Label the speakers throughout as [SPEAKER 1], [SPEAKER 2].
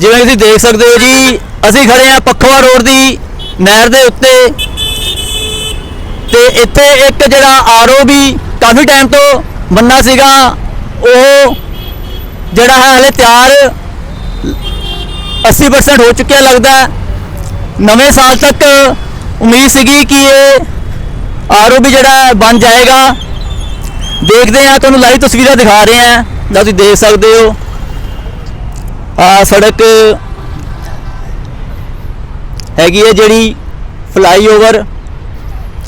[SPEAKER 1] ਜਿਵੇਂ ਤੁਸੀਂ ਦੇਖ ਸਕਦੇ ਹੋ ਜੀ, ਅਸੀਂ ਖੜੇ ਆ ਪੱਖਵਾ ਰੋਡ ਦੀ ਨਹਿਰ ਦੇ ਉੱਤੇ। ਤੇ ਇੱਥੇ ਇੱਕ ਜਿਹੜਾ ਆਰਓ ਵੀ ਕਾਫੀ ਟਾਈਮ ਤੋਂ ਬੰਨਾ ਸੀਗਾ, ਉਹ ਜਿਹੜਾ ਹੈ ਹਲੇ ਤਿਆਰ 80% ਹੋ ਚੁੱਕਿਆ ਲੱਗਦਾ ਨਵੇਂ ਸਾਲ ਤੱਕ ਉਮੀਦ ਸੀਗੀ ਕਿ ਇਹ ਆਰਓ ਵੀ ਜਿਹੜਾ ਬਣ ਜਾਏਗਾ। ਦੇਖਦੇ ਆ ਤੁਹਾਨੂੰ ਲਾਈਵ ਤਸਵੀਰਾਂ ਦਿਖਾ ਰਹੇ ਆ ਜਾਂ ਤੁਸੀਂ ਦੇਖ ਸਕਦੇ ਹੋ। ਆ ਸੜਕ ਹੈਗੀ ਹੈ ਜਿਹੜੀ ਫਲਾਈਓਵਰ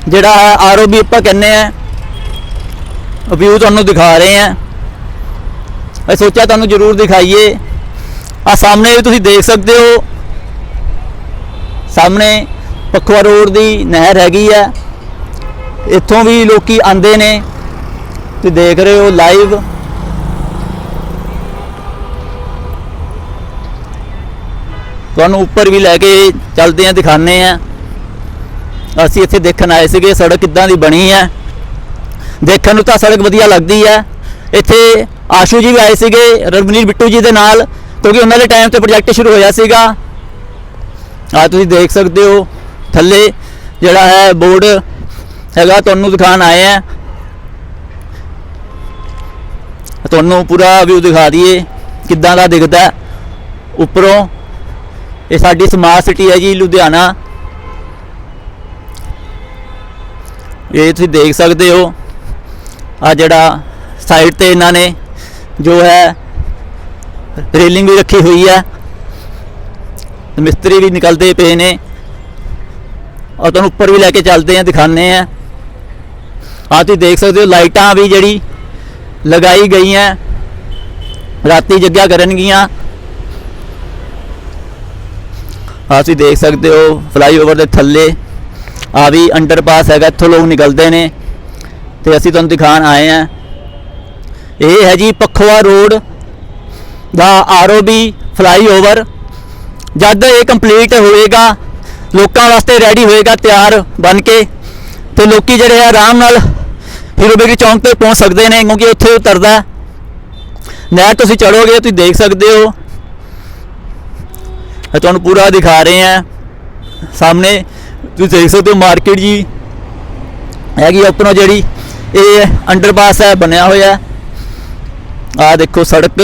[SPEAKER 1] ਜਿਹੜਾ ਹੈ ਆਰਓ ਵੀ ਆਪਾਂ ਕਹਿੰਦੇ ਆ ਵਿਊ ਤੁਹਾਨੂੰ ਦਿਖਾ ਰਹੇ ਆ ਮੈਂ ਸੋਚਿਆ ਤੁਹਾਨੂੰ ਜ਼ਰੂਰ ਦਿਖਾਈਏ। ਆ ਸਾਹਮਣੇ ਵੀ ਤੁਸੀਂ ਦੇਖ ਸਕਦੇ ਹੋ। ਸਾਹਮਣੇ ਪਖਵਾ ਰੋਡ ਦੀ ਨਹਿਰ ਹੈਗੀ ਆ ਇੱਥੋਂ ਵੀ ਲੋਕੀ ਆਂਦੇ ਨੇ। ਤੁਸੀਂ ਦੇਖ ਰਹੇ ਹੋ ਲਾਈਵ ਤੁਹਾਨੂੰ ਉੱਪਰ ਵੀ ਲੈ ਕੇ ਚੱਲਦੇ ਆ ਦਿਖਾਣੇ ਆ। ਅਸੀਂ ਇੱਥੇ ਦੇਖਣ ਆਏ ਸੀਗੇ, ਸੜਕ ਕਿੱਦਾਂ ਦੀ ਬਣੀ ਹੈ। ਦੇਖਣ ਨੂੰ ਤਾਂ ਸੜਕ ਵਧੀਆ ਲੱਗਦੀ ਹੈ। ਇੱਥੇ ਆਸ਼ੂ ਜੀ ਵੀ ਆਏ ਸੀਗੇ, ਰਵਨੀਤ ਬਿੱਟੂ ਜੀ ਦੇ ਨਾਲ, ਕਿਉਂਕਿ ਉਹਨਾਂ ਦੇ ਟਾਈਮ ਤੇ ਪ੍ਰੋਜੈਕਟ ਸ਼ੁਰੂ ਹੋਇਆ ਸੀਗਾ। ਆ ਤੁਸੀਂ ਦੇਖ ਸਕਦੇ ਹੋ, ਥੱਲੇ ਜਿਹੜਾ ਹੈ ਬੋਰਡ ਹੈਗਾ, ਤੁਹਾਨੂੰ ਦਿਖਾਣ ਆਏ ਆ। ਤੁਹਾਨੂੰ ਪੂਰਾ ਵਿਊ ਦਿਖਾ ਦਈਏ, ਕਿੱਦਾਂ ਦਾ ਦਿਖਦਾ ਉੱਪਰੋਂ ਇਹ ਸਾਡੀ ਸਮਾਰਟ ਸਿਟੀ ਹੈ ਜੀ ਲੁਧਿਆਣਾ। ਇਹ ਤੁਸੀਂ ਦੇਖ ਸਕਦੇ ਹੋ। ਆ ਜਿਹੜਾ ਸਾਈਡ ਤੇ ਇਹਨਾਂ ਨੇ ਜੋ ਹੈ, ਰੇਲਿੰਗ ਵੀ ਰੱਖੀ ਹੋਈ ਹੈ। ਮਿਸਤਰੀ ਵੀ ਨਿਕਲਦੇ ਪਏ ਨੇ। ਔਰ ਤੁਹਾਨੂੰ ਉੱਪਰ ਵੀ ਲੈ ਕੇ ਚੱਲਦੇ ਆ ਦਿਖਾਣੇ ਆ ਆ ਤੁਸੀਂ ਦੇਖ ਸਕਦੇ ਹੋ, ਲਾਈਟਾਂ ਵੀ ਜਿਹੜੀ ਲਗਾਈ ਗਈਆਂ। ਰਾਤੀ ਜੱਗਿਆ ਕਰਨਗੀਆਂ ਆ ਤੁਸੀਂ ਦੇਖ ਸਕਦੇ ਹੋ ਫਲਾਈਓਵਰ ਦੇ ਥੱਲੇ। ਆ ਵੀ ਅੰਡਰਪਾਸ ਹੈਗਾ, ਇੱਥੋਂ ਲੋਕ ਨਿਕਲਦੇ ਨੇ। ਤੇ ਅਸੀਂ ਤੁਹਾਨੂੰ ਦਿਖਾਣ ਆਏ ਆ ਇਹ ਹੈ ਜੀ ਪਖਵਾ ਰੋਡ ਦਾ ਆਰਓਬੀ ਫਲਾਈਓਵਰ ਜਦ ਇਹ ਕੰਪਲੀਟ ਹੋਏਗਾ, ਲੋਕਾਂ ਵਾਸਤੇ ਰੈਡੀ ਹੋਏਗਾ, ਤਿਆਰ ਬਣ ਕੇ। ਤੇ ਲੋਕੀ ਜਿਹੜੇ ਆ ਆਰਾਮ ਨਾਲ ਹੀਰੋ ਬੇਕਰੀ ਚੌਂਕ ਤੇ ਪਹੁੰਚ ਸਕਦੇ ਨੇ, ਕਿਉਂਕਿ ਉੱਥੇ ਉਤਰਦਾ। ਨਹਿਰ ਤੁਸੀਂ ਚੜੋਗੇ ਤੁਸੀਂ ਦੇਖ ਸਕਦੇ ਹੋ। ਤੁਹਾਨੂੰ ਪੂਰਾ ਦਿਖਾ ਰਹੇ ਆ ਸਾਹਮਣੇ ਤੁਸੀਂ ਦੇਖ ਸਕਦੇ ਹੋ ਮਾਰਕੀਟ ਜੀ। ਹੈਗੀ ਆ ਜਿਹੜੀ ਇਹ ਅੰਡਰਪਾਸ ਹੈ, ਬਣਿਆ ਹੋਇਆ ਆ ਦੇਖੋ ਸੜਕ।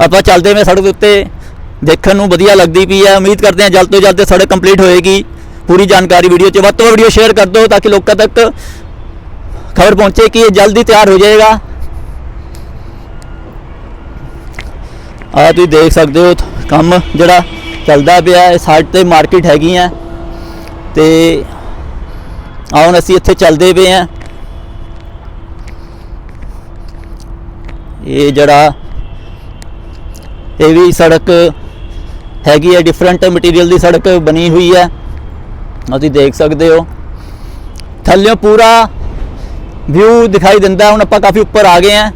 [SPEAKER 1] ਆਪਾਂ ਚੱਲਦੇ ਮੈਂ ਸੜਕ ਦੇ ਉੱਤੇ। ਦੇਖਣ ਨੂੰ ਵਧੀਆ ਲੱਗਦੀ ਪਈ ਹੈ। ਉਮੀਦ ਕਰਦੇ ਹਾਂ ਜਲਦ ਤੋਂ ਜਲਦ ਸੜਕ ਕੰਪਲੀਟ ਹੋਏਗੀ। ਪੂਰੀ ਜਾਣਕਾਰੀ ਵੀਡੀਓ 'ਚ ਵੱਧ ਤੋਂ ਵੱਧ ਵੀਡੀਓ ਸ਼ੇਅਰ ਕਰ ਦਿਓ ਤਾਂ ਕਿ ਲੋਕਾਂ ਤੱਕ ਖਬਰ ਪਹੁੰਚੇ ਕਿ ਇਹ ਜਲਦੀ ਤਿਆਰ ਹੋ ਜਾਏਗਾ। ਆ ਤੁਸੀਂ ਦੇਖ ਸਕਦੇ ਹੋ ਕੰਮ ਜਿਹੜਾ ਚੱਲਦਾ ਪਿਆ ਹੈ ਸਾਈਡ ਤੇ ਮਾਰਕੀਟ ਹੈਗੀ ਆ। ਤੇ ਆਉਣ ਅਸੀਂ ਇੱਥੇ ਚੱਲਦੇ ਪਏ ਆ। ਇਹ ਜਿਹੜਾ, ਇਹ ਵੀ ਸੜਕ ਹੈਗੀ ਹੈ ਡਿਫਰੈਂਟ ਮਟੀਰੀਅਲ ਦੀ ਸੜਕ ਬਣੀ ਹੋਈ ਹੈ ਤੁਸੀਂ ਦੇਖ ਸਕਦੇ ਹੋ। ਥੱਲੇ ਪੂਰਾ ਵਿਊ ਦਿਖਾਈ ਦਿੰਦਾ, ਹੁਣ ਆਪਾਂ ਕਾਫੀ ਉੱਪਰ ਆ ਗਏ ਆ,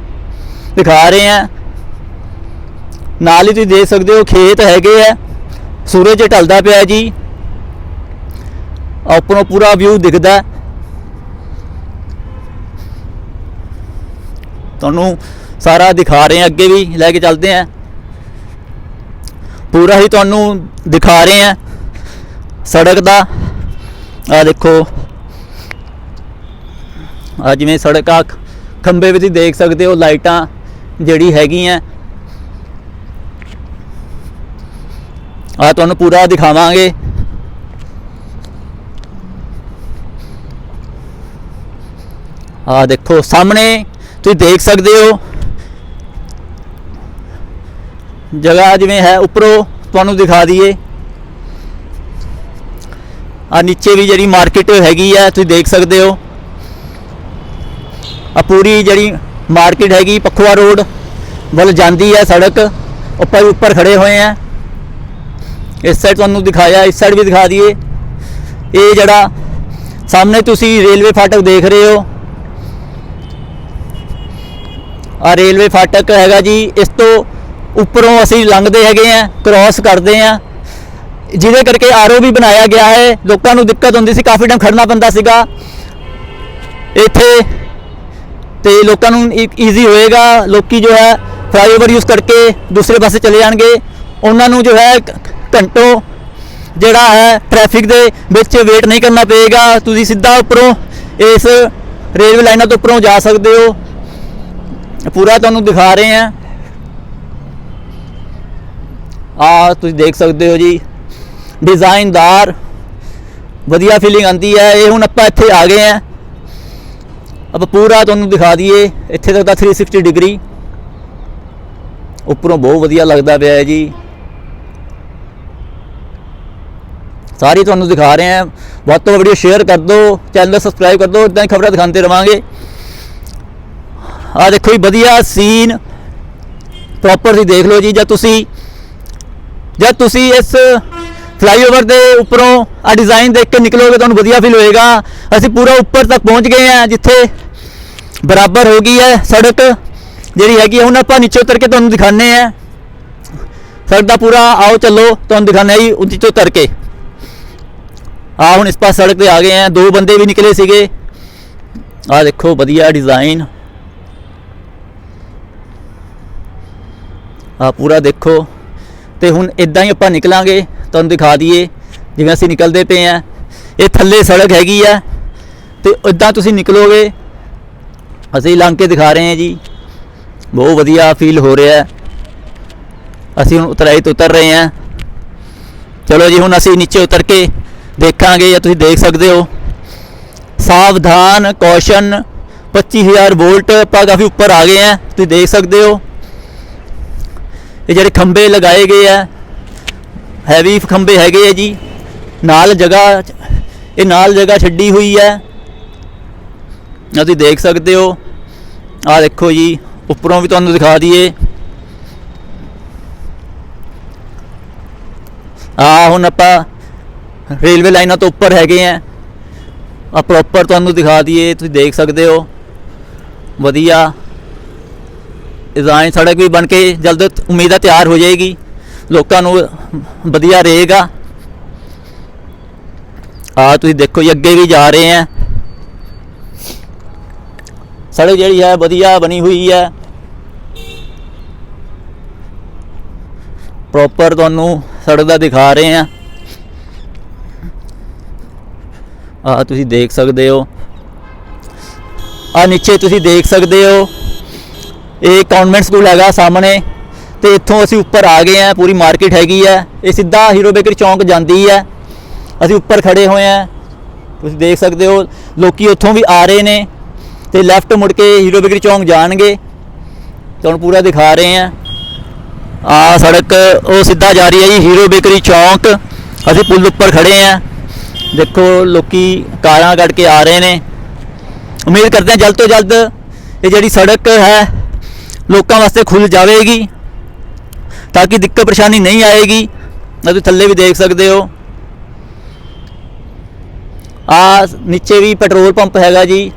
[SPEAKER 1] ਦਿਖਾ ਰਹੇ ਆ। ਨਾਲ ਹੀ ਤੁਸੀਂ ਦੇਖ ਸਕਦੇ ਹੋ, ਖੇਤ ਹੈਗੇ ਆ। ਸੂਰਜ ਢਲਦਾ ਪਿਆ ਜੀ। ਆਹ ਪੂਰਾ ਵਿਊ ਦਿਖਦਾ। ਤੁਹਾਨੂੰ ਸਾਰਾ ਦਿਖਾ ਰਹੇ ਆ ਅੱਗੇ ਵੀ ਲੈ ਕੇ ਚੱਲਦੇ ਆ ਪੂਰਾ ਹੀ ਤੁਹਾਨੂੰ ਦਿਖਾ ਰਹੇ ਆ ਸੜਕ ਦਾ। ਆ ਦੇਖੋ। ਆ ਜਿਵੇਂ ਸੜਕ ਆ ਖੰਬੇ ਵੀ ਤੁਸੀਂ ਦੇਖ ਸਕਦੇ ਹੋ, ਲਾਈਟਾਂ ਜਿਹੜੀ ਹੈਗੀਆਂ। ਆ ਤੁਹਾਨੂੰ ਪੂਰਾ ਦਿਖਾਵਾਂਗੇ। ਆ ਦੇਖੋ, ਸਾਹਮਣੇ ਤੁਸੀਂ ਦੇਖ ਸਕਦੇ ਹੋ। ਜਗ੍ਹਾ ਜਿਵੇਂ ਹੈ, ਉੱਪਰੋਂ ਤੁਹਾਨੂੰ ਦਿਖਾ ਦਈਏ। ਆ ਨੀਚੇ ਵੀ ਜਿਹੜੀ ਮਾਰਕੀਟ ਹੈਗੀ ਆ, ਤੁਸੀਂ ਦੇਖ ਸਕਦੇ ਹੋ। ਆ ਪੂਰੀ ਜਿਹੜੀ ਮਾਰਕੀਟ ਹੈਗੀ ਪਖਵਾ ਰੋਡ ਵੱਲ ਜਾਂਦੀ ਹੈ ਸੜਕ। ਉੱਪਰ ਉੱਪਰ ਖੜੇ ਹੋਏ ਆ। ਇਸ ਸਾਈਡ ਤੁਹਾਨੂੰ ਦਿਖਾਇਆ, ਇਸ ਸਾਈਡ ਵੀ ਦਿਖਾ ਦਈਏ। ਇਹ ਜਿਹੜਾ ਸਾਹਮਣੇ ਤੁਸੀਂ ਰੇਲਵੇ ਫਾਟਕ ਦੇਖ ਰਹੇ ਹੋ। ਆ ਰੇਲਵੇ ਫਾਟਕ ਹੈਗਾ ਜੀ, ਇਸ ਤੋਂ ਉੱਪਰੋਂ ਅਸੀਂ ਲੰਘਦੇ ਹੈਗੇ ਆ ਕ੍ਰਾਸ ਕਰਦੇ ਆ ਜਿਹਦੇ ਕਰਕੇ ਆਰਓ ਵੀ ਬਣਾਇਆ ਗਿਆ ਹੈ। ਲੋਕਾਂ ਨੂੰ ਦਿੱਕਤ ਹੁੰਦੀ ਸੀ, ਕਾਫੀ ਟਾਈਮ ਖੜਨਾ ਪੈਂਦਾ ਸੀਗਾ। ਇੱਥੇ ਤੇ ਲੋਕਾਂ ਨੂੰ ਈਜ਼ੀ ਹੋਏਗਾ। ਲੋਕੀ ਜੋ ਹੈ ਫਲਾਈਓਵਰ ਯੂਜ਼ ਕਰਕੇ ਦੂਸਰੇ ਪਾਸੇ ਚਲੇ ਜਾਣਗੇ। ਉਹਨਾਂ ਨੂੰ ਜੋ ਹੈ ਘੰਟੋਂ ਜਿਹੜਾ ਹੈ ਟ੍ਰੈਫਿਕ ਦੇ ਵਿੱਚ ਵੇਟ ਨਹੀਂ ਕਰਨਾ ਪਏਗਾ। ਤੁਸੀਂ ਸਿੱਧਾ ਉੱਪਰੋਂ ਇਸ ਰੇਲਵੇ ਲਾਈਨਾਂ ਤੋਂ ਉੱਪਰੋਂ ਜਾ ਸਕਦੇ ਹੋ। ਪੂਰਾ ਤੁਹਾਨੂੰ ਦਿਖਾ ਰਹੇ ਹਾਂ। ਆ ਤੁਸੀਂ ਦੇਖ ਸਕਦੇ ਹੋ ਜੀ। ਡਿਜ਼ਾਈਨਦਾਰ ਵਧੀਆ ਫੀਲਿੰਗ ਆਉਂਦੀ ਹੈ। ਇਹ ਹੁਣ ਆਪਾਂ ਇੱਥੇ ਆ ਗਏ ਆ ਆਪਾਂ ਪੂਰਾ ਤੁਹਾਨੂੰ ਦਿਖਾ ਦਈਏ। ਇੱਥੇ ਤੱਕ ਦਾ 360 ਡਿਗਰੀ ਉੱਪਰੋਂ ਬਹੁਤ ਵਧੀਆ ਲੱਗਦਾ ਪਿਆ ਹੈ ਜੀ। ਸਾਰੀ ਤੁਹਾਨੂੰ ਦਿਖਾ ਰਹੇ ਹਾਂ। ਵੱਧ ਤੋਂ ਵੱਧ ਵੀਡੀਓ ਸ਼ੇਅਰ ਕਰ ਦਿਓ ਚੈਨਲ ਸਬਸਕ੍ਰਾਈਬ ਕਰ ਦਿਓ ਇਦਾਂ ਹੀ ਖਬਰਾਂ ਦਿਖਾਉਂਦੇ ਰਵਾਂਗੇ। ਆ ਦੇਖੋ ਜੀ, ਵਧੀਆ ਸੀਨ ਪ੍ਰੋਪਰ ਦੇਖ ਲਓ ਜੀ, ਜਾਂ ਤੁਸੀਂ ਜਾਂ ਤੁਸੀਂ ਇਸ ਫਲਾਈਓਵਰ ਦੇ ਉੱਪਰੋਂ ਆ ਡਿਜ਼ਾਈਨ ਦੇਖ ਕੇ ਨਿਕਲੋਗੇ, ਤੁਹਾਨੂੰ ਵਧੀਆ ਫੀਲ ਹੋਏਗਾ। ਅਸੀਂ ਪੂਰਾ ਉੱਪਰ ਤੱਕ ਪਹੁੰਚ ਗਏ ਹਾਂ, ਜਿੱਥੇ ਬਰਾਬਰ ਹੋ ਗਈ ਹੈ ਸੜਕ, ਜਿਹੜੀ ਹੈਗੀ ਹੈ, ਹੁਣ ਆਪਾਂ ਨੀਚੇ ਉਤਰ ਕੇ ਤੁਹਾਨੂੰ ਦਿਖਾਣੇ ਆ ਸੜਕ ਦਾ ਪੂਰਾ, ਆਓ ਚੱਲੋ, ਤੁਹਾਨੂੰ ਦਿਖਾਣੇ ਆ ਜੀ, ਉੱਚੀ ਤੋਂ ਉਤਰ ਕੇ। ਆ ਹੁਣ ਇਸ ਪਾਸ ਸੜਕ ਤੇ ਆ ਗਏ ਆ। ਦੋ ਬੰਦੇ ਵੀ ਨਿਕਲੇ ਸੀਗੇ। ਆ ਦੇਖੋ, ਵਧੀਆ ਡਿਜ਼ਾਈਨ ਆ ਪੂਰਾ ਦੇਖੋ। ਤੇ ਹੁਣ ਇਦਾਂ ਹੀ ਆਪਾਂ ਨਿਕਲਾਂਗੇ। ਤੁਹਾਨੂੰ ਦਿਖਾ ਦਈਏ, ਜਿਵੇਂ ਅਸੀਂ ਨਿਕਲਦੇ ਪਏ ਆ। ਇਹ ਥੱਲੇ ਸੜਕ ਹੈਗੀ ਆ। ਤੇ ਇਦਾਂ ਤੁਸੀਂ ਨਿਕਲੋਗੇ। ਅਸੀਂ ਲੰਘ ਕੇ ਦਿਖਾ ਰਹੇ ਹਾਂ ਜੀ। ਬਹੁਤ ਵਧੀਆ ਫੀਲ ਹੋ ਰਿਹਾ। ਅਸੀਂ ਹੁਣ ਉਤਰਾਈ ਤੋਂ ਉਤਰ ਰਹੇ ਹਾਂ। ਚਲੋ ਜੀ, ਹੁਣ ਅਸੀਂ ਨੀਚੇ ਉਤਰ ਕੇ ਦੇਖਾਂਗੇ ਜਾਂ ਤੁਸੀਂ ਦੇਖ ਸਕਦੇ ਹੋ। ਸਾਵਧਾਨ, ਕੌਸ਼ਨ 25000 ਵੋਲਟ ਆਪਾਂ ਕਾਫੀ ਉੱਪਰ ਆ ਗਏ ਆ, ਤੁਸੀਂ ਦੇਖ ਸਕਦੇ ਹੋ। ਇਹ ਜਿਹੜੇ ਖੰਬੇ ਲਗਾਏ ਗਏ ਆ ਹੈਵੀ ਖੰਬੇ ਹੈਗੇ ਆ ਜੀ। ਨਾਲ ਜਗ੍ਹਾ, ਇਹ ਨਾਲ ਜਗ੍ਹਾ ਛੱਡੀ ਹੋਈ ਹੈ ਤੁਸੀਂ ਦੇਖ ਸਕਦੇ ਹੋ। ਆਹ ਦੇਖੋ ਜੀ, ਉੱਪਰੋਂ ਵੀ ਤੁਹਾਨੂੰ ਦਿਖਾ ਦਈਏ। ਆ ਹੁਣ ਆਪਾਂ ਰੇਲਵੇ ਲਾਈਨਾਂ ਤੋਂ ਉੱਪਰ ਹੈਗੇ ਆ। ਆ ਪ੍ਰੋਪਰ ਤੁਹਾਨੂੰ ਦਿਖਾ ਦਈਏ, ਤੁਸੀਂ ਦੇਖ ਸਕਦੇ ਹੋ। ਵਧੀਆ। ਡਿਜ਼ਾਈਨ ਸੜਕ ਵੀ ਬਣ ਕੇ ਜਲਦ ਉਮੀਦਾਂ ਤਿਆਰ ਹੋ ਜਾਏਗੀ। ਲੋਕਾਂ ਨੂੰ ਵਧੀਆ ਰਹੇਗਾ। ਆ ਤੁਸੀਂ ਦੇਖੋ ਜੀ, ਅੱਗੇ ਵੀ ਜਾ ਰਹੇ ਆ। ਸੜਕ ਜਿਹੜੀ ਹੈ, ਵਧੀਆ ਬਣੀ ਹੋਈ ਹੈ। ਪ੍ਰੋਪਰ ਤੁਹਾਨੂੰ ਸੜਕ ਦਾ ਦਿਖਾ ਰਹੇ ਆ। ਆ ਤੁਸੀਂ ਦੇਖ ਸਕਦੇ ਹੋ। ਆ ਨੀਚੇ ਤੁਸੀਂ ਦੇਖ ਸਕਦੇ ਹੋ। ਇਹ ਕਨਵੈਂਟ ਸਕੂਲ ਹੈਗਾ ਸਾਹਮਣੇ ਤੇ ਇੱਥੋਂ ਅਸੀਂ ਉੱਪਰ ਆ ਗਏ ਆ ਪੂਰੀ ਮਾਰਕੀਟ ਹੈਗੀ ਆ ਇਹ ਸਿੱਧਾ ਹੀਰੋ ਬੇਕਰੀ ਚੌਂਕ ਜਾਂਦੀ ਹੈ। ਅਸੀਂ ਉੱਪਰ ਖੜੇ ਹੋਏ ਆ ਤੁਸੀਂ ਦੇਖ ਸਕਦੇ ਹੋ, ਲੋਕੀ ਉੱਥੋਂ ਵੀ ਆ ਰਹੇ ਨੇ ਤੇ ਲੈਫਟ ਮੁੜ ਕੇ ਹੀਰੋ ਬੇਕਰੀ ਚੌਂਕ ਜਾਣਗੇ। ਤੁਹਾਨੂੰ ਪੂਰਾ ਦਿਖਾ ਰਹੇ ਆ ਆ ਸੜਕ, ਉਹ ਸਿੱਧਾ ਜਾ ਰਹੀ ਹੈ ਜੀ ਹੀਰੋ ਬੇਕਰੀ ਚੌਂਕ। ਅਸੀਂ ਪੁਲ ਉੱਪਰ ਖੜੇ ਆ ਦੇਖੋ ਲੋਕੀ ਕਾਰਾਂ ਕੱਢ ਕੇ ਆ ਰਹੇ ਨੇ। ਉਮੀਦ ਕਰਦੇ ਹਾਂ ਜਲਦ ਤੋਂ ਜਲਦ ਇਹ ਜਿਹੜੀ ਸੜਕ ਹੈ, ਲੋਕਾਂ ਵਾਸਤੇ ਖੁੱਲ ਜਾਵੇਗੀ, ਤਾਂ ਕਿ ਦਿੱਕਤ ਪਰੇਸ਼ਾਨੀ ਨਹੀਂ ਆਏਗੀ। ਤੁਸੀਂ ਥੱਲੇ ਵੀ ਦੇਖ ਸਕਦੇ ਹੋ। ਆ ਨੀਚੇ ਵੀ ਪੈਟਰੋਲ ਪੰਪ ਹੈਗਾ ਜੀ।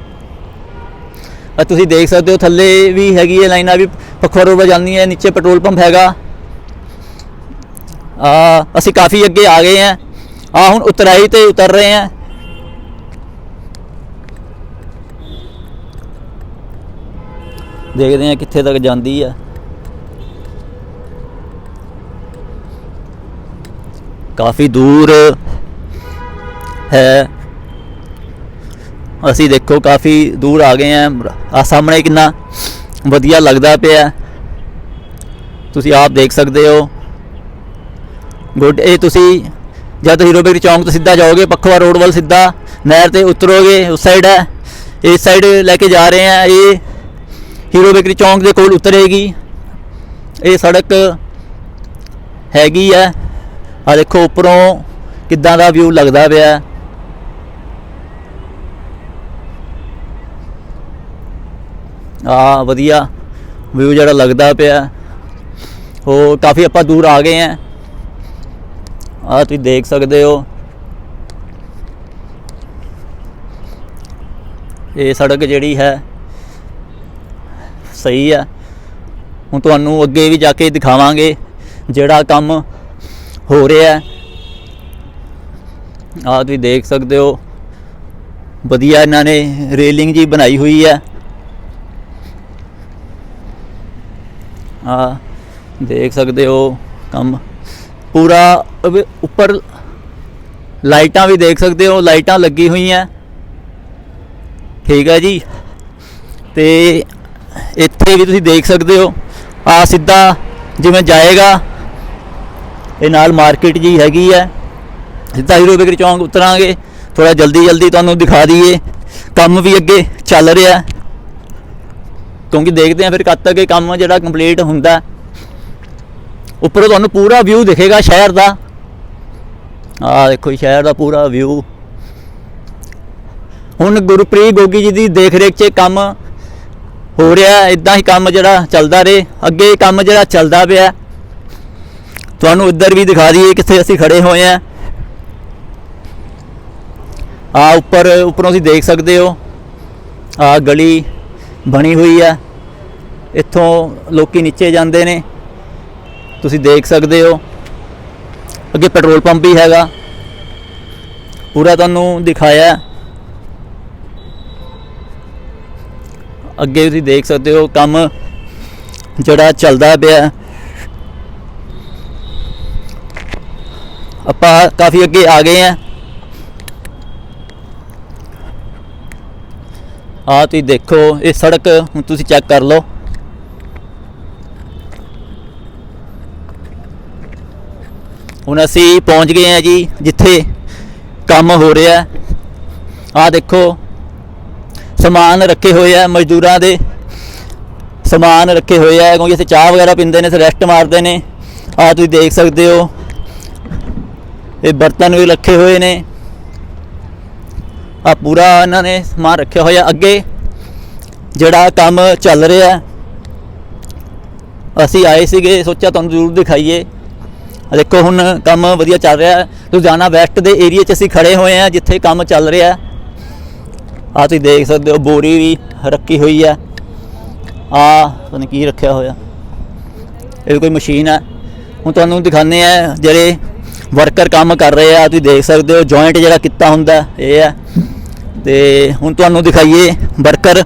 [SPEAKER 1] ਆ ਤੁਸੀਂ ਦੇਖ ਸਕਦੇ ਹੋ ਥੱਲੇ ਵੀ ਹੈਗੀ ਹੈ, ਲਾਈਨਾਂ ਵੀ ਪਖਵਾ ਰੋਡ ਵੱਲ ਜਾਂਦੀਆਂ, ਨੀਚੇ ਪੈਟਰੋਲ ਪੰਪ ਹੈਗਾ। ਆ, ਅਸੀਂ ਕਾਫੀ ਅੱਗੇ ਆ ਗਏ ਆ ਆ ਹੁਣ ਉਤਰਾਈ ਤੇ ਉਤਰ ਰਹੇ ਆ। ਦੇਖਦੇ ਆ ਕਿੱਥੇ ਤੱਕ ਜਾਂਦੀ ਆ। ਕਾਫੀ ਦੂਰ ਹੈ। ਅਸੀਂ ਦੇਖੋ ਕਾਫੀ ਦੂਰ ਆ ਗਏ ਆ। ਆ ਸਾਹਮਣੇ ਕਿੰਨਾ ਵਧੀਆ ਲੱਗਦਾ ਪਿਆ। ਤੁਸੀਂ ਆਪ ਦੇਖ ਸਕਦੇ ਹੋ। ਗੁੱਡ, ਇਹ ਤੁਸੀਂ ਜਦ ਹੀਰੋ ਬੇਕਰੀ ਚੌਂਕ ਤੋਂ ਸਿੱਧਾ ਜਾਓਗੇ ਪੱਖਵਾ ਰੋਡ ਵੱਲ ਸਿੱਧਾ, ਨਹਿਰ ਤੇ ਉਤਰੋਗੇ, ਉਸ ਸਾਈਡ ਹੈ। ਇਸ ਸਾਈਡ ਲੈ ਕੇ ਜਾ ਰਹੇ ਆ ਇਹ ਹੀਰੋ ਬੇਕਰੀ ਚੌਂਕ ਦੇ ਕੋਲ ਉਤਰੇਗੀ। ਇਹ ਸੜਕ ਹੈਗੀ ਆ ਆ ਦੇਖੋ ਉੱਪਰੋਂ ਕਿੱਦਾਂ ਦਾ ਵਿਊ ਲੱਗਦਾ ਪਿਆ। ਆ ਵਧੀਆ ਵਿਊ ਜਿਹੜਾ ਲੱਗਦਾ ਪਿਆ। ਉਹ ਕਾਫੀ ਆਪਾਂ ਦੂਰ ਆ ਗਏ ਆ ਆ ਤੁਸੀਂ ਦੇਖ ਸਕਦੇ ਹੋ। ਇਹ ਸੜਕ ਜਿਹੜੀ ਹੈ, ਸਹੀ ਹੈ। ਹੁਣ ਤੁਹਾਨੂੰ ਅੱਗੇ ਵੀ ਜਾ ਕੇ ਦਿਖਾਵਾਂਗੇ ਜਿਹੜਾ ਕੰਮ ਹੋ ਰਿਹਾ ਹੈ। ਆ ਤੁਸੀਂ ਦੇਖ ਸਕਦੇ ਹੋ। ਵਧੀਆ ਇਹਨਾਂ ਨੇ ਰੇਲਿੰਗ ਜੀ ਬਣਾਈ ਹੋਈ ਹੈ। ਆ ਦੇਖ ਸਕਦੇ ਹੋ ਕੰਮ। ਪੂਰਾ ਉੱਪਰ ਲਾਈਟਾਂ ਵੀ ਦੇਖ ਸਕਦੇ ਹੋ, ਲਾਈਟਾਂ ਲੱਗੀ ਹੋਈਆਂ। ਠੀਕ ਹੈ ਜੀ। ਤੇ ਇੱਥੇ ਵੀ ਤੁਸੀਂ ਦੇਖ ਸਕਦੇ ਹੋ। ਆ ਸਿੱਧਾ ਜਿਵੇਂ ਜਾਏਗਾ, ਇਹ ਨਾਲ ਮਾਰਕੀਟ ਜੀ ਹੈਗੀ ਹੈ। ਸਿੱਧਾ ਹੀਰੋ ਬੇਕਰੀ ਚੌਂਕ ਉਤਰਾਂਗੇ। ਥੋੜਾ ਜਲਦੀ ਜਲਦੀ ਤੁਹਾਨੂੰ ਦਿਖਾ ਦਈਏ। ਕੰਮ ਵੀ ਅੱਗੇ ਚੱਲ ਰਿਹਾ। ਕਿਉਂਕਿ ਦੇਖਦੇ ਆ ਫਿਰ ਕਦ ਤੱਕ ਇਹ ਕੰਮ ਜਿਹੜਾ ਕੰਪਲੀਟ ਹੁੰਦਾ। ਉੱਪਰੋਂ ਤੁਹਾਨੂੰ ਪੂਰਾ ਵਿਊ ਦਿਖੇਗਾ ਸ਼ਹਿਰ ਦਾ। ਆਹ ਦੇਖੋ ਜੀ, ਸ਼ਹਿਰ ਦਾ ਪੂਰਾ ਵਿਊ ਹੁਣ ਗੁਰਪ੍ਰੀਤ ਗੋਗੀ ਜੀ ਦੀ ਦੇਖ ਰੇਖ 'ਚ ਕੰਮ ਹੋ ਰਿਹਾ ਇਦਾਂ ਹੀ ਕੰਮ ਜਿਹੜਾ ਚੱਲਦਾ ਰਹੇ। ਅੱਗੇ ਕੰਮ ਜਿਹੜਾ ਚੱਲਦਾ ਪਿਆ ਤੁਹਾਨੂੰ ਇੱਧਰ ਵੀ ਦਿਖਾ ਦਈਏ ਕਿੱਥੇ ਅਸੀਂ ਖੜੇ ਹੋਏ ਆ ਆ ਉੱਪਰ, ਉੱਪਰੋਂ ਤੁਸੀਂ ਦੇਖ ਸਕਦੇ ਹੋ। ਆ ਗਲੀ ਬਣੀ ਹੋਈ ਆ ਇੱਥੋਂ ਲੋਕੀ ਨੀਚੇ ਜਾਂਦੇ ਨੇ। ਤੁਸੀਂ ਦੇਖ ਸਕਦੇ ਹੋ। ਅੱਗੇ ਪੈਟਰੋਲ ਪੰਪ ਵੀ ਹੈਗਾ। ਪੂਰਾ ਤੁਹਾਨੂੰ ਦਿਖਾਇਆ ਅੱਗੇ ਤੁਸੀਂ ਦੇਖ ਸਕਦੇ ਹੋ ਕੰਮ ਜਿਹੜਾ ਚੱਲਦਾ ਪਿਆ ਆਪਾਂ ਕਾਫੀ ਅੱਗੇ ਆ ਗਏ ਆ ਆ ਤੁਸੀਂ ਦੇਖੋ, ਇਹ ਸੜਕ ਹੁਣ ਤੁਸੀਂ ਚੈੱਕ ਕਰ ਲਓ। ਹੁਣ ਅਸੀਂ ਪਹੁੰਚ ਗਏ ਆ ਜੀ, ਜਿੱਥੇ ਕੰਮ ਹੋ ਰਿਹਾ ਆ ਦੇਖੋ, ਸਮਾਨ ਰੱਖੇ ਹੋਏ ਆ ਮਜ਼ਦੂਰਾਂ ਦੇ। ਸਮਾਨ ਰੱਖੇ ਹੋਏ ਆ, ਕਿਉਂਕਿ ਇੱਥੇ ਚਾਹ ਵਗੈਰਾ ਪੀਂਦੇ ਨੇ ਰੈਸਟ ਮਾਰਦੇ ਨੇ। ਆ ਤੁਸੀਂ ਦੇਖ ਸਕਦੇ ਹੋ, ਇਹ ਬਰਤਨ ਵੀ ਰੱਖੇ ਹੋਏ ਨੇ। ਆ ਪੂਰਾ ਇਹਨਾਂ ਨੇ ਸਮਾਨ ਰੱਖਿਆ ਹੋਇਆ ਅੱਗੇ। ਜਿਹੜਾ ਕੰਮ ਚੱਲ ਰਿਹਾ, ਅਸੀਂ ਆਏ ਸੀਗੇ, ਸੋਚਿਆ ਤੁਹਾਨੂੰ ਜ਼ਰੂਰ ਦਿਖਾਈਏ। ਦੇਖੋ ਹੁਣ ਕੰਮ ਵਧੀਆ ਚੱਲ ਰਿਹਾ ਹੈ। ਲੁਧਿਆਣਾ ਵੈਸਟ ਦੇ ਏਰੀਆ 'ਚ ਅਸੀਂ ਖੜੇ ਹੋਏ ਆ ਜਿੱਥੇ ਕੰਮ ਚੱਲ ਰਿਹਾ ਆ ਤੁਸੀਂ ਦੇਖ ਸਕਦੇ ਹੋ, ਬੋਰੀ ਵੀ ਰੱਖੀ ਹੋਈ ਹੈ। ਆ ਪਤਾ ਕੀ ਰੱਖਿਆ ਹੋਇਆ। ਇਹ ਕੋਈ ਮਸ਼ੀਨ ਹੈ। ਹੁਣ ਤੁਹਾਨੂੰ ਦਿਖਾਉਂਦੇ ਆ ਜਿਹੜੇ ਵਰਕਰ ਕੰਮ ਕਰ ਰਹੇ ਆ। ਤੁਸੀਂ ਦੇਖ ਸਕਦੇ ਹੋ ਜੁਆਇੰਟ ਜਿਹੜਾ ਕੀਤਾ ਹੁੰਦਾ ਇਹ ਹੈ। ਤੇ ਹੁਣ ਤੁਹਾਨੂੰ ਦਿਖਾਈਏ ਵਰਕਰ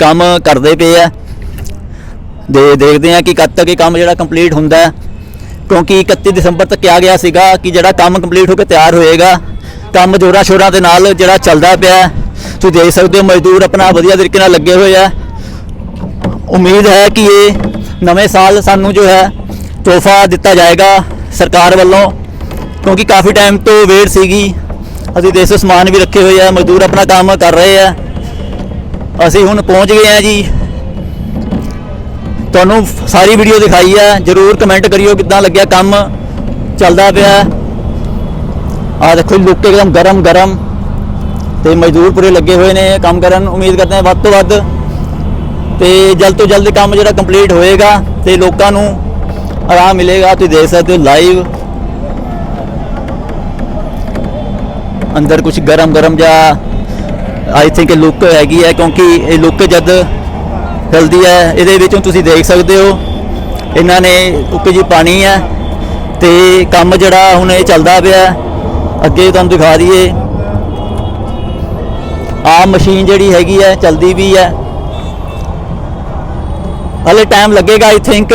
[SPEAKER 1] ਕੰਮ ਕਰਦੇ ਪਏ ਆ। ਦੇ ਦੇਖਦੇ ਆ ਕਿ ਕਦ ਤੱਕ ਇਹ ਕੰਮ ਜਿਹੜਾ ਕੰਪਲੀਟ ਹੁੰਦਾ ਹੈ। ਕਿਉਂਕਿ 31 ਦਸੰਬਰ ਤੱਕ ਕਿਹਾ ਗਿਆ ਸੀਗਾ ਕਿ ਜਿਹੜਾ ਕੰਮ ਕੰਪਲੀਟ ਹੋ ਕੇ ਤਿਆਰ ਹੋਏਗਾ, ਕੰਮ ਜੋਰਾਂ ਸ਼ੋਰਾਂ ਦੇ ਨਾਲ ਜਿਹੜਾ ਚੱਲਦਾ ਪਿਆ ਤੁਸੀਂ ਦੇਖ ਸਕਦੇ ਹੋ ਮਜ਼ਦੂਰ ਆਪਣਾ ਵਧੀਆ ਤਰੀਕੇ ਨਾਲ ਲੱਗੇ ਹੋਏ ਆ ਉਮੀਦ ਹੈ ਕਿ ਇਹ ਨਵੇਂ ਸਾਲ ਸਾਨੂੰ ਜੋ ਹੈ ਤੋਹਫਾ ਦਿੱਤਾ ਜਾਏਗਾ ਸਰਕਾਰ ਵੱਲੋਂ, ਕਿਉਂਕਿ ਕਾਫੀ ਟਾਈਮ ਤੋਂ ਵੇਟ ਸੀਗੀ। ਅਸੀਂ ਦੇਸ਼ ਸਕਦੇ ਸਮਾਨ ਵੀ ਰੱਖੇ ਹੋਏ ਆ ਮਜ਼ਦੂਰ ਆਪਣਾ ਕੰਮ ਕਰ ਰਹੇ ਆ ਅਸੀਂ ਹੁਣ ਪਹੁੰਚ ਗਏ ਆ ਜੀ। ਤੁਹਾਨੂੰ ਸਾਰੀ ਵੀਡੀਓ ਦਿਖਾਈ ਆ ਜਰੂਰ ਕਮੈਂਟ ਕਰਿਓ ਕਿੱਦਾਂ ਲੱਗਿਆ ਕੰਮ। ਚੱਲਦਾ ਪਿਆ ਆ ਦੇਖੋ ਲੁੱਕ ਇੱਕਦਮ ਗਰਮ ਗਰਮ। ਤੇ ਮਜ਼ਦੂਰ ਪੂਰੇ ਲੱਗੇ ਹੋਏ ਨੇ ਕੰਮ ਕਰਨ। ਉਮੀਦ ਕਰਦੇ ਹਾਂ ਵੱਧ ਤੋਂ ਵੱਧ ਤੇ ਜਲਦ ਤੋਂ ਜਲਦ ਕੰਮ ਜਿਹੜਾ ਕੰਪਲੀਟ ਹੋਏਗਾ ਤੇ ਲੋਕਾਂ ਨੂੰ ਆਰਾਮ ਮਿਲੇਗਾ। ਤੁਸੀਂ ਦੇਖ ਸਕਦੇ ਹੋ ਲਾਈਵ ਅੰਦਰ ਕੁਝ ਗਰਮ ਗਰਮ ਜਾਂ ਆਈ ਥਿੰਕ ਲੁੱਕ ਹੈਗੀ ਹੈ, ਕਿਉਂਕਿ ਇਹ ਲੁੱਕ ਜਦ ਹਿਲਦੀ ਹੈ। ਇਹਦੇ ਵਿੱਚੋਂ ਤੁਸੀਂ ਦੇਖ ਸਕਦੇ ਹੋ, ਇਹਨਾਂ ਨੇ ਉੱਕ ਜੀ ਪਾਣੀ ਹੈ ਤੇ ਕੰਮ ਜਿਹੜਾ ਹੁਣ ਇਹ ਚੱਲਦਾ ਪਿਆ ਅੱਗੇ ਤੁਹਾਨੂੰ ਦਿਖਾ ਦਈਏ। ਆ ਮਸ਼ੀਨ ਜਿਹੜੀ ਹੈਗੀ ਹੈ, ਚਲਦੀ ਵੀ ਹੈ। ਹਲੇ ਟਾਈਮ ਲੱਗੇਗਾ ਆਈ ਥਿੰਕ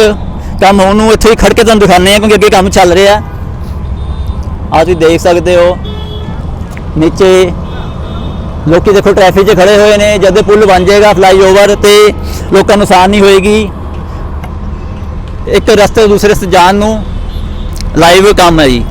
[SPEAKER 1] ਕੰਮ ਹੋਣ ਨੂੰ ਇੱਥੇ ਹੀ ਖੜ ਕੇ ਤੁਹਾਨੂੰ ਦਿਖਾਣੇ ਆ ਕਿਉਂਕਿ ਅੱਗੇ ਕੰਮ ਚੱਲ ਰਿਹਾ। ਆ ਤੁਸੀਂ ਦੇਖ ਸਕਦੇ ਹੋ। ਨੀਚੇ ਲੋਕੀ ਦੇਖੋ ਟ੍ਰੈਫਿਕ 'ਚ ਖੜੇ ਹੋਏ ਨੇ। ਜਦ ਪੁਲ ਬਣ ਜਾਏਗਾ ਫਲਾਈਓਵਰ ਤੇ ਲੋਕਾਂ ਨੂੰ ਆਸਾਨ ਨਹੀਂ ਹੋਏਗੀ। ਇੱਕ ਰਸਤੇ ਤੋਂ ਦੂਸਰੇ ਰਸਤੇ ਜਾਣ ਨੂੰ ਲਾਈਵ ਕੰਮ ਹੈ ਜੀ।